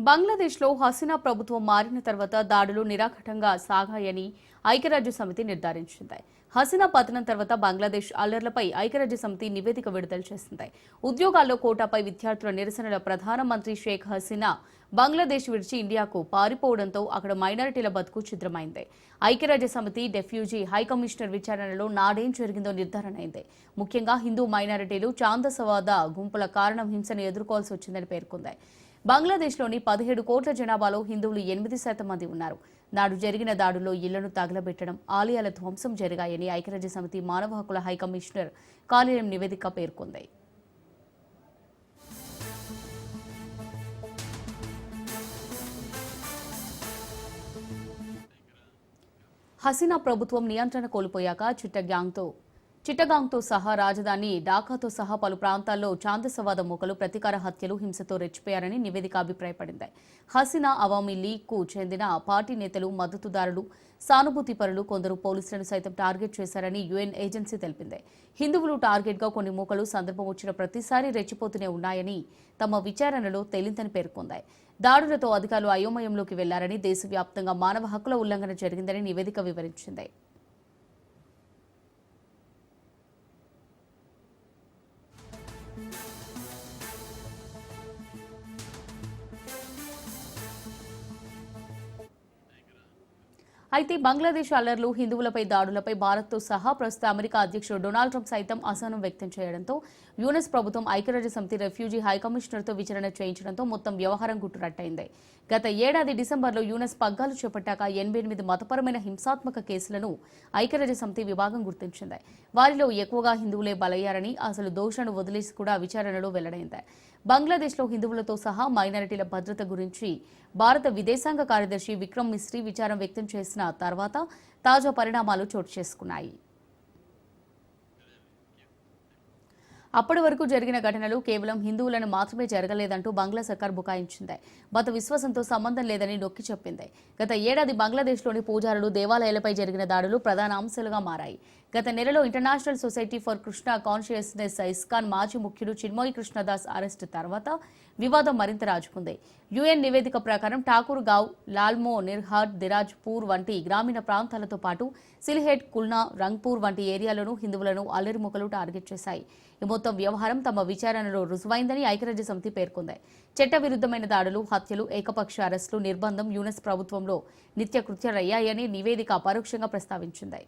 బంగ్లాదేశ్లో హసీనా ప్రభుత్వం మారిన తర్వాత దాడులు నిరాఘటంగా సాగాయని ఐక్యరాజ్య సమితి నిర్ధారించింది. హసీనా పతనం తర్వాత బంగ్లాదేశ్ అల్లర్లపై ఐక్యరాజ్య సమితి నివేదిక విడుదల చేసింది. ఉద్యోగాల్లో కోటాపై విద్యార్థుల నిరసనల ప్రధానమంత్రి షేక్ హసీనా బంగ్లాదేశ్ విడిచి ఇండియాకు పారిపోవడంతో అక్కడ మైనారిటీల బతుకు చిద్రమైంది ఐక్యరాజ్య సమితి డెఫ్యూజీ హైకమిషనర్ విచారణలో నాడేం జరిగిందో నిర్ధారణ అయింది. ముఖ్యంగా హిందూ మైనారిటీలు చాందసవాద గుంపుల కారణం హింసను ఎదుర్కోవాల్సి వచ్చిందని పేర్కొంది. బంగ్లాదేశ్లోని పదిహేడు కోట్ల జనాభాలో హిందువులు ఎనిమిది శాతం మంది ఉన్నారు. నాడు జరిగిన దాడుల్లో ఇళ్ళను తగలబెట్టడం ఆలయాల ధ్వంసం జరిగాయని ఐక్యరాజ్య సమితి మానవ హక్కుల హైకమిషనర్ కార్యాలయం నివేదిక పేర్కొంది. హసీనా ప్రభుత్వం నియంత్రణ కోల్పోయాక చిట్టగ్యాంగ్తో చిట్టగాంగ్తో సహా రాజధాని ఢాకాతో సహా పలు ప్రాంతాల్లో చాందసవాద మూకలు ప్రతీకార హత్యలు హింసతో రెచ్చిపోయారని నివేదిక అభిప్రాయపడింది. హసీనా అవామీ లీగ్కు చెందిన పార్టీ నేతలు మద్దతుదారులు సానుభూతి పరులు కొందరు పోలీసులను సైతం టార్గెట్ చేశారని యుఎన్ ఏజెన్సీ తెలిపింది. హిందువులు టార్గెట్గా కొన్ని మూకలు సందర్భం వచ్చిన ప్రతిసారి రెచ్చిపోతూనే ఉన్నాయని తమ విచారణలో తేలిందని పేర్కొంది. దాడులతో అధికారులు అయోమయంలోకి వెళ్ళారని దేశవ్యాప్తంగా మానవ హక్కుల ఉల్లంఘన జరిగిందని నివేదిక వివరించింది. Thank you. అయితే బంగ్లాదేశ్ అల్లర్లు హిందువులపై దాడులపై భారత్తో సహా ప్రస్తుత అమెరికా అధ్యక్షుడు డొనాల్డ్ ట్రంప్ సైతం అసహనం వ్యక్తం చేయడంతో యూనెస్ ప్రభుత్వం ఐక్యరాజ్య సమితి రెఫ్యూజీ హైకమిషనర్తో విచారణ చేయించడంతో మొత్తం వ్యవహారం గుట్టురట్టయింది. గత ఏడాది డిసెంబర్లో యూనెస్ పగ్గాలు చేపట్టాక ఎనభై ఎనిమిది మతపరమైన హింసాత్మక కేసులను ఐక్యరాజ్య సమితి విభాగం గుర్తించింది. వారిలో ఎక్కువగా హిందువులే బలయ్యారని అసలు దోషను వదిలేసి కూడా విచారణలో వెల్లడైంది. బంగ్లాదేశ్లో హిందువులతో సహా మైనారిటీల భద్రత గురించి భారత విదేశాంగ కార్యదర్శి విక్రమ్ మిస్త్రీ విచారం వ్యక్తం చేసిన తర్వాత తాజా పరిణామాలు చోటు చేసుకున్నాయి. అప్పటి వరకు జరిగిన ఘటనలు కేవలం హిందువులను మాత్రమే జరగలేదంటూ బంగ్లా సర్కార్ బుకాయించింది. మత విశ్వాసంతో సంబంధం లేదని నొక్కి చెప్పింది. గత ఏడాది బంగ్లాదేశ్లోని పూజారులు దేవాలయాలపై జరిగిన దాడులు ప్రధాన అంశాలుగా మారాయి. గత నెలలో international society for Krishna consciousness ISKCON మాజీ ముఖ్యుడు చిన్మోయి కృష్ణదాస్ అరెస్టు తర్వాత వివాదం మరింత రాజుకుంది. యుఎన్ నివేదిక ప్రకారం ఠాకూర్ గావ్ లాల్మో నిర్హాట్ దిరాజ్పూర్ వంటి గ్రామీణ ప్రాంతాలతో పాటు సిల్హెట్ కుల్నా రంగ్పూర్ వంటి ఏరియాలను హిందువులను అల్లరిముకలు టార్గెట్ చేశాయి. ఈ మొత్తం వ్యవహారం తమ విచారణలో రుజువైందని ఐక్యరాజ్య సమితి పేర్కొంది. చట్టవిరుద్ధమైన దాడులు హత్యలు ఏకపక్ష అరెస్టులు నిర్బంధం యూనెస్ ప్రభుత్వంలో నిత్యకృత్యాలయ్యాయని నివేదిక పరోక్షంగా ప్రస్తావించింది.